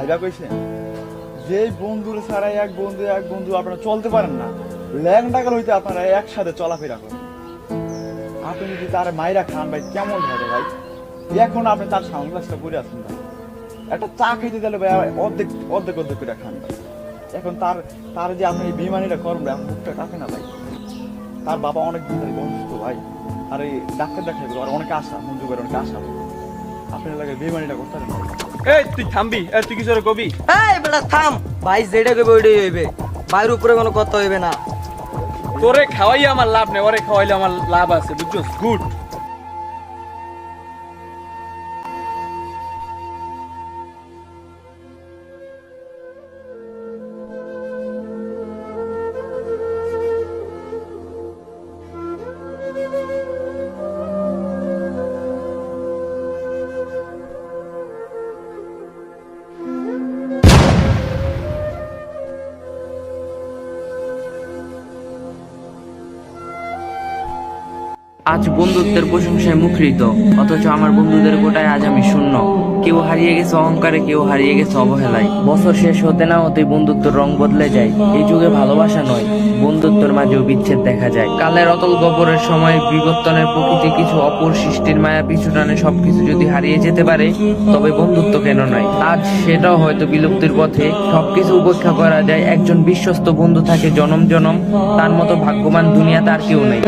ভাইরা কইছেন যে বন্ধুর ছাড়াই এক বন্ধু এক বন্ধু আপনারা চলতে পারেন না ল্যাংডাকাল হইতে আপনারা একসাথে চলাফেরা করেন। আপনি যদি তার মাইরা খান ভাই কেমন হবে ভাই? এখন আপনি তার সানগ্লাসটা পরে আছেন ভাই। একটা চা খাইতে দিলে ভাই অর্ধেক অর্ধেক অর্ধেক করে খান ভাই। এখন তার তার যে আপনি বেমানিটা করবেন ভাই, মুখটা কাটে না ভাই। তার বাবা অনেক দিন অসুস্থ ভাই। আর এই ডাক্তার দেখাইবে আর অনেক আশা মঞ্জু করে অনেক আশা। আপনার লাগে বেমানিটা করতে পারেন ভাই। এই তুই থামবি। এই তুই কিছু কবি? এই বেটা থাম। ভাই যেটা কইবে ওইটাই হইবে। বাইরের উপরে কোনো কথা হইবে না। তোরে খাওয়াই আমার লাভ নেই ওরে খাওয়াইলে আমার লাভ আছে বুঝছস? গুড। আজ বন্ধুত্বের প্রশংসায় মুখরিত। অথচ আমার বন্ধুদের গোটায় আজ আমি শূন্য। কেউ হারিয়ে গেছে অহংকারে, কেউ হারিয়ে গেছে অবহেলায়। বছর শেষ হতে না হতেই বন্ধুত্বের রং বদলে যায়। এই যুগে ভালোবাসা নয়, বন্ধুত্বের মাঝেও বিচ্ছেদ দেখা যায়। কালের অতল গবরের সময় বিবর্তনের প্রকৃতি কিছু অপর সৃষ্টির মায়া পিছু টানে সবকিছু যদি হারিয়ে যেতে পারে, তবে বন্ধুত্ব কেন নয়? আজ সেটাও হয়তো বিলুপ্তির পথে। সবকিছু উপেক্ষা করা যায়, একজন বিশ্বস্ত বন্ধু থাকে জনম জনম, তার মতো ভাগ্যবান দুনিয়া তার কেউ নেই।